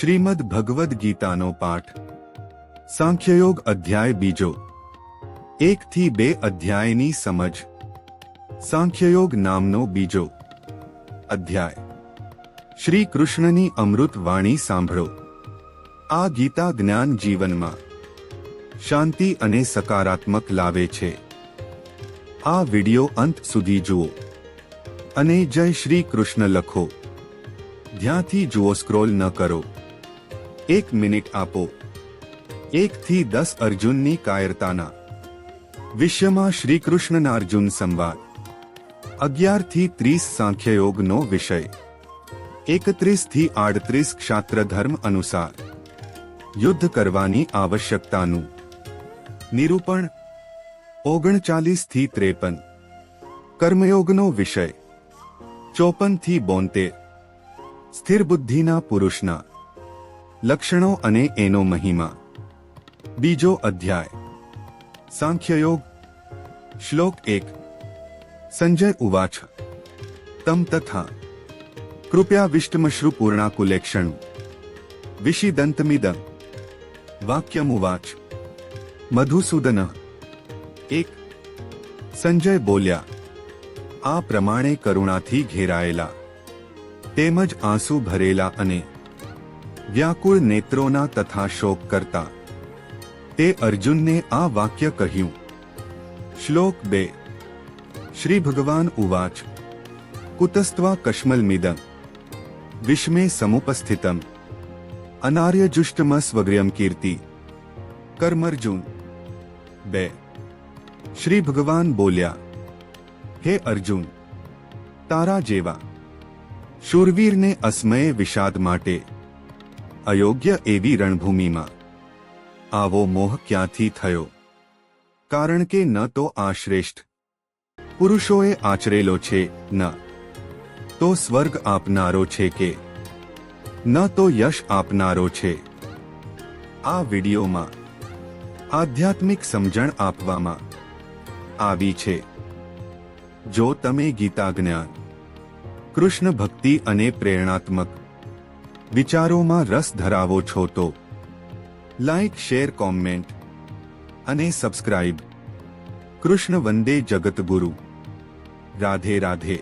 શ્રીમદ ભગવદ્ ગીતાનો પાઠ. સાંખ્યયોગ અધ્યાય બીજો. એકથી બે અધ્યાયની સમજ. સાંખ્યયોગ નામનો બીજો. અધ્યાય. શ્રી કૃષ્ણની અમૃત વાણી સાંભળો. આ ગીતા જ્ઞાન જીવનમાં શાંતિ અને સકારાત્મક લાવે છે. આ વિડિયો અંત સુધી જુઓ. અને જય શ્રી કૃષ્ણ લખો. ધ્યાંથી જુઓ, સ્ક્રોલ ન કરો. એક મિનિટ આપો. એકથી દસ અર્જુનની કાયરતાના. વિશ્વમાં શ્રી કૃષ્ણના અર્જુન સંવાદ. અગિયારથી ત્રીસ સાંખ્યયોગનો વિષય. એકત્રીસથી આડત્રીસ ક્ષાત્ર ધર્મ અનુસાર. યુદ્ધ કરવાની આવશ્યકતાનું. નિરૂપણ. ઓગણચાલીસથી ત્રેપન. કર્મયોગનો વિષય. ચોપનથી બોતેર. સ્થિર બુદ્ધિના પુરુષના. લક્ષણો અને એનો મહિમા. બીજો અધ્યાય. સાંખ્યયોગ. શ્લોક એક. સંજય ઉવાચ. તમ તથા. કૃપયા વિષ્ટમશ્રુ પૂર્ણાકુલેક્ષણુ. વિષિદંતમિદં વાક્યમુવાચ. મધુસૂદન. એક. સંજય બોલ્યા. આ પ્રમાણે કરુણાથી ઘેરાયેલા. તેમજ આંસુ ભરેલા અને વ્યાકુળ નેત્રોના તથા શોક કરતા તે અર્જુનને આ વાક્ય કહ્યું શ્લોક બે શ્રી ભગવાન ઉવાચ કુતસ્ત્વા કશ્મલમિદં વિષ્મે સમુપસ્થિતમ અનાર્યજુષ્ટમસ્વગ્ર્યમ કીર્તિ કર્મર્જુન બે શ્રી ભગવાન બોલ્યા હે અર્જુન તારા જેવા શૂરવીરને અસ્મયે વિષાદ માટે અયોગ્ય એવી રણભૂમિમાં. આવો મોહ ક્યાંથી થયો? કારણ કે ન તો આ શ્રેષ્ઠ. પુરુષોએ આચરેલો છે ન. તો સ્વર્ગ આપનારો છે કે? ન તો યશ આપનારો છે. આ વિડીયોમાં આધ્યાત્મિક સમજણ આપવામાં આવી છે. જો તમે ગીતા જ્ઞાન કૃષ્ણ ભક્તિ અને પ્રેરણાત્મક વિચારોમાં રસ ધરાવો છો તો લાઇક શેર કોમેન્ટ અને સબસ્ક્રાઇબ કૃષ્ણ વંદે જગતગુરુ રાધે રાધે.